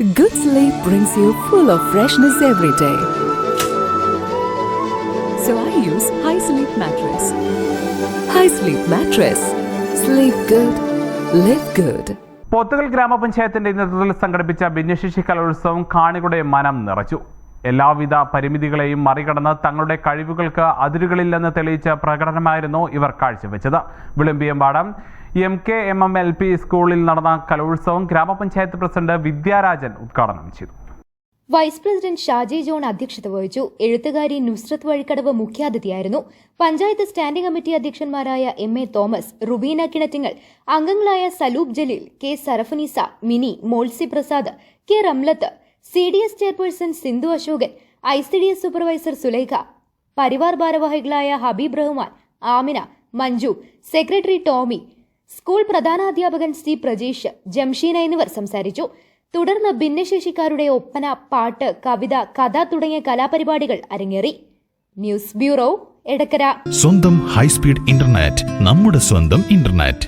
Good sleep brings you full of freshness every day. So I use High Sleep Mattress. High Sleep Mattress. Sleep good, live good. Pothukal ഗ്രാമപഞ്ചായത്തിന്റെ നേതൃത്വത്തിൽ സംഘടിപ്പിച്ച ഭിന്നശേഷി കലോത്സവം കാണികളുടെ മനം നിറച്ചു എല്ലാവിധ പരിമിതികളെയും മറികടന്ന് തങ്ങളുടെ കഴിവുകൾക്ക് അതിരുകളില്ലെന്ന് തെളിയിച്ച പ്രകടനമായിരുന്നു ഇവർ കാഴ്ചവെച്ചത്. Vilimbiyampadam M K M M L P സ്കൂളിൽ നടന്ന കലോത്സവം ഗ്രാമപഞ്ചായത്ത് പ്രസിഡന്റ് വിദ്യാരാജൻ ഉദ്ഘാടനം ചെയ്തു. വൈസ് പ്രസിഡന്റ് ഷാജി ജോൺ അധ്യക്ഷത വഹിച്ചു. എഴുത്തുകാരി നുസ്രത് വഴിക്കടവ് മുഖ്യാതിഥിയായിരുന്നു. Panchayat standing committee അധ്യക്ഷന്മാരായ M A Thomas Rubeena Kinattingal അംഗങ്ങളായ Saloob Jaleel K Sarafunisa Mini Molsy Prasad K Ramlath C D S chairperson Sindhu Ashokan I C D S supervisor Sulaikha Parivar ഭാരവാഹികളായ Habeeb Rahman Amina Manju secretary Tomy school പ്രധാനാധ്യാപകൻ C Prajeesh Jamsheena എന്നിവർ സംസാരിച്ചു. തുടർന്ന് ഭിന്നശേഷിക്കാരുടെ ഒപ്പന പാട്ട് കവിത കഥ തുടങ്ങിയ കലാപരിപാടികൾ അരങ്ങേറി. News bureau Edakkara. സ്വന്തം ഹൈസ്പീഡ് ഇന്റർനെറ്റ് നമ്മുടെ സ്വന്തം ഇന്റർനെറ്റ്.